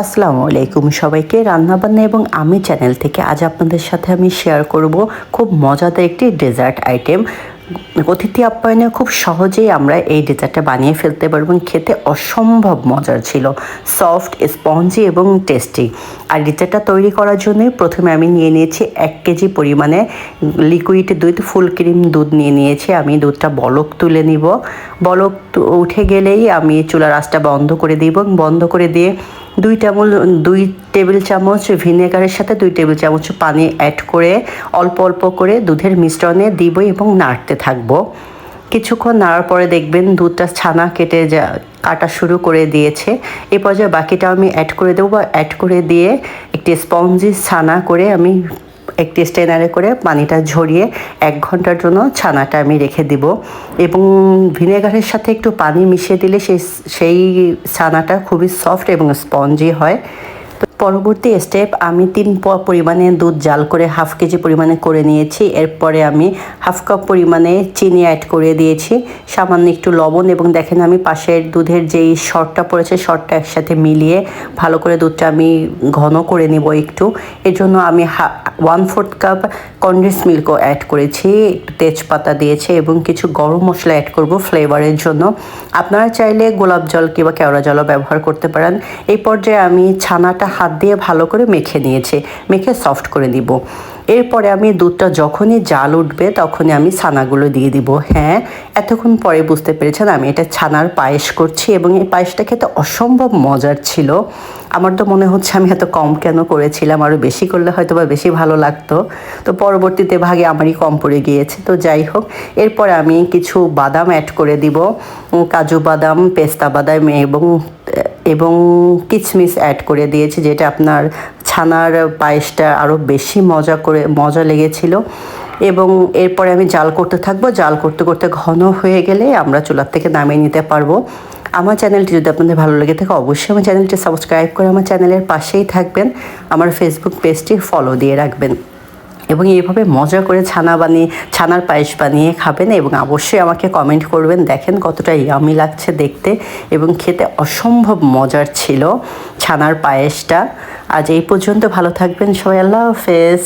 আসসালামু আলাইকুম সবাইকে, রান্নাবান্না এবং আমি চ্যানেল থেকে আজ আপনাদের সাথে আমি শেয়ার করব খুব মজাদার একটি ডেজার্ট আইটেম অতিথি আপ্যায়নে খুব সহজেই আমরা এই ডেজার্টটা বানিয়ে ফেলতে পারব এবং খেতে অসম্ভব মজার ছিল। সফট, স্পঞ্জি এবং টেস্টি। আর ডেজার্টটা তৈরি করার জন্য প্রথমে আমি নিয়ে নিয়েছি এক কেজি পরিমাণে লিকুইড দুধ, ফুল ক্রিম দুধ নিয়ে নিয়েছি। আমি দুধটা বলক তুলে নিব। বলক উঠে গেলেই আমি চুলার আঁচটা বন্ধ করে দিব বন্ধ করে দিয়ে দুই টেবিল দুই টেবিল চামচ ভিনেগারের সাথে দুই টেবিল চামচ পানি অ্যাড করে অল্প অল্প করে দুধের মিশ্রণে দিব এবং নাড়তে থাকব। কিছুক্ষণ নাড়ার পরে দেখবেন দুধটা ছানা কেটে যা কাটা শুরু করে দিয়েছে। এ পর্যায়ে বাকিটা আমি অ্যাড করে দেবো বা অ্যাড করে দিয়ে একটি স্পঞ্জি ছানা করে আমি একটি স্টেনারে করে পানিটা ঝরিয়ে এক ঘণ্টার জন্য ছানাটা আমি রেখে দিব। এবং ভিনেগারের সাথে একটু পানি মিশিয়ে দিলে সেই সেই ছানাটা খুবই সফট এবং স্পঞ্জি হয়। পরবর্তী স্টেপ আমি তিন পরিমাণে দুধ জাল করে হাফ কেজি পরিমাণে করে নিয়েছি। এরপরে আমি হাফ কাপ পরিমাণে চিনি অ্যাড করে দিয়েছি। সামান্য একটু লবণ এবং দেখেন আমি পাশের দুধের যেই শর্টটা পড়েছে শর্টটা একসাথে মিলিয়ে ভালো করে দুধটা আমি ঘন করে নিব একটু। এর জন্য আমি ওয়ান ফোর্থ কাপ কন্ডেন্স মিল্কও অ্যাড করেছি। একটু তেজপাতা দিয়েছি এবং কিছু গরম মশলা অ্যাড করব ফ্লেভারের জন্য। আপনারা চাইলে গোলাপ জল কিংবা কেওড়া জলও ব্যবহার করতে পারেন। এই পর্যায়ে আমি ছানাটা হাত দিয়ে ভালো করে মেখে নিয়েছে। মেখে সফট করে দিব। এরপরে আমি দুধটা যখনই জাল উঠবে তখনই আমি ছানাগুলো দিয়ে দিব। হ্যাঁ এতক্ষণ পরে বুঝতে পেরেছেন আমি এটা ছানার পায়েস করছি এবং এই পায়েসটা খেতে অসম্ভব মজার ছিল। আমার তো মনে হচ্ছে আমি এত কম কেন করেছিলাম আরও বেশি করলে হয়তো বা বেশি ভালো লাগতো। তো পরবর্তীতে ভাগে আমারই কম পড়ে গিয়েছে। তো যাই হোক, এরপর আমি কিছু বাদাম অ্যাড করে দিব। কাজু বাদাম, পেস্তা বাদাম এবং এবং কিচমিচ অ্যাড করে দিয়েছি, যেটা আপনার ছানার পায়েসটা আরও বেশি মজা করে, মজা লেগেছিল। এবং এরপরে আমি জাল করতে থাকব। জাল করতে করতে ঘন হয়ে গেলে আমরা চুলার থেকে নামিয়ে নিতে পারব। আমার চ্যানেলটি যদি আপনাদের ভালো লেগে থাকে, অবশ্যই আমার চ্যানেলটি সাবস্ক্রাইব করে আমার চ্যানেলের পাশেই থাকবেন। আমার ফেসবুক পেজটি ফলো দিয়ে রাখবেন। এবং এইভাবে মজা করে ছানা বানিয়ে, ছানার পায়েস বানিয়ে খাবেন এবং অবশ্যই আমাকে কমেন্ট করবেন। দেখেন কতটা ইয়ামি লাগছে দেখতে এবং খেতে অসম্ভব মজার ছিল ছানার পায়েসটা। আজ এই পর্যন্ত ভালো থাকবেন সবাই, আল্লাহ হাফেজ।